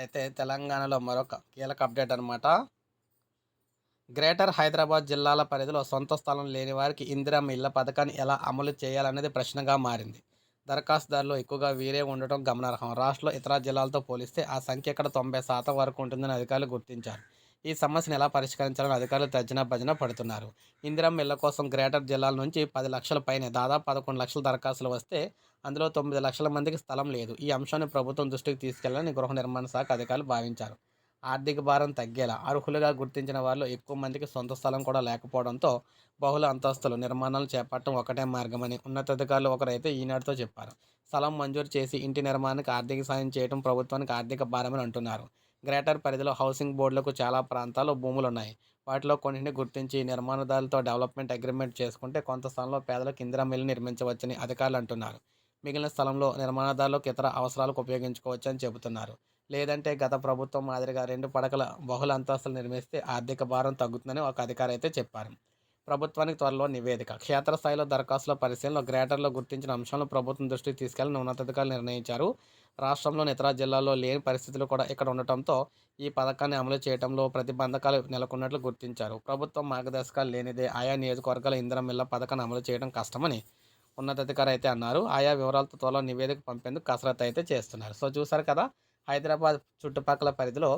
అయితే తెలంగాణలో మరొక కీలక అప్డేట్ అనమాట గ్రేటర్ హైదరాబాద్ జిల్లాల పరిధిలో సొంత స్థలం లేని వారికి ఇందిరా ఇళ్ళ పథకాన్ని ఎలా అమలు చేయాలనేది ప్రశ్నగా మారింది. దరఖాస్తుదారులు ఎక్కువగా వీరే ఉండటం గమనార్హం. రాష్ట్రంలో ఇతర జిల్లాలతో పోలిస్తే ఆ సంఖ్య ఇక్కడ తొంభై శాతం వరకు ఉంటుందని అధికారులు గుర్తించారు. ఈ సమస్యను ఎలా పరిష్కరించాలని అధికారులు తర్జన భజన పడుతున్నారు. ఇందిరమ్మ ఇళ్ళ కోసం గ్రేటర్ జిల్లాల నుంచి పది లక్షల పైనే దాదాపు పదకొండు లక్షల దరఖాస్తులు వస్తే అందులో తొమ్మిది లక్షల మందికి స్థలం లేదు. ఈ అంశాన్ని ప్రభుత్వం దృష్టికి తీసుకెళ్ళాలని గృహ నిర్మాణ శాఖ అధికారులు భావించారు. ఆర్థిక భారం తగ్గేలా అర్హులుగా గుర్తించిన వారిలో ఎక్కువ మందికి సొంత స్థలం కూడా లేకపోవడంతో బహుళ అంతస్తులు నిర్మాణాలు చేపట్టడం ఒకటే మార్గమని ఉన్నతాధికారులు ఒకరైతే ఈనాడుతో చెప్పారు. స్థలం మంజూరు చేసి ఇంటి నిర్మాణానికి ఆర్థిక సాయం చేయడం ప్రభుత్వానికి ఆర్థిక భారమని అంటున్నారు. గ్రేటర్ పరిధిలో హౌసింగ్ బోర్డులకు చాలా ప్రాంతాల్లో భూములు ఉన్నాయి వాటిలో కొన్నింటిని గుర్తించి నిర్మాణదారులతో డెవలప్మెంట్ అగ్రిమెంట్ చేసుకుంటే కొంత స్థలంలో పేదలకు ఇందిరా మిల్లు నిర్మించవచ్చని అధికారులు అంటున్నారు. మిగిలిన స్థలంలో నిర్మాణదారులకు ఇతర అవసరాలకు ఉపయోగించుకోవచ్చని చెబుతున్నారు. లేదంటే గత ప్రభుత్వం మాదిరిగా రెండు పడకల బహుళ అంతస్తులు నిర్మిస్తే ఆర్థిక భారం తగ్గుతుందని ఒక అధికారి అయితే చెప్పారు. ప్రభుత్వానికి త్వరలో నివేదిక. క్షేత్రస్థాయిలో దరఖాస్తుల పరిశీలనలో గ్రేటర్లో గుర్తించిన అంశాలను ప్రభుత్వం దృష్టికి తీసుకెళ్ళని ఉన్నతాధికారులు నిర్ణయించారు. రాష్ట్రంలోని ఇతర జిల్లాల్లో లేని పరిస్థితులు కూడా ఇక్కడ ఉండటంతో ఈ పథకాన్ని అమలు చేయడంలో ప్రతిబంధకాలు నెలకొన్నట్లు గుర్తించారు. ప్రభుత్వం మార్గదర్శకాలు లేనిదే ఆయా నియోజకవర్గాల ఇంధనం మిల్ల పథకాన్ని అమలు చేయడం కష్టమని ఉన్నతాధికారి అయితే అన్నారు. ఆయా వివరాలతో త్వరలో నివేదిక పంపేందుకు కసరత్తు అయితే చేస్తున్నారు. సో చూసారు కదా హైదరాబాద్ చుట్టుపక్కల పరిధిలో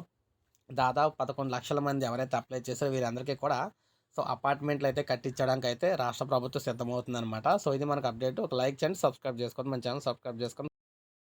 దాదాపు పదకొండు లక్షల మంది ఎవరైతే అప్లై చేశారో వీరందరికీ కూడా సో అపార్ట్మెంట్లు అయితే కట్టించడానికి అయితే రాష్ట్ర ప్రభుత్వం సిద్ధమవుతుందన్నమాట. సో ఇది మనకు అప్డేట్. ఒక లైక్ చేయండి సబ్స్క్రైబ్ చేసుకోండి. మన ఛానల్ సబ్స్క్రైబ్ చేసుకోండి.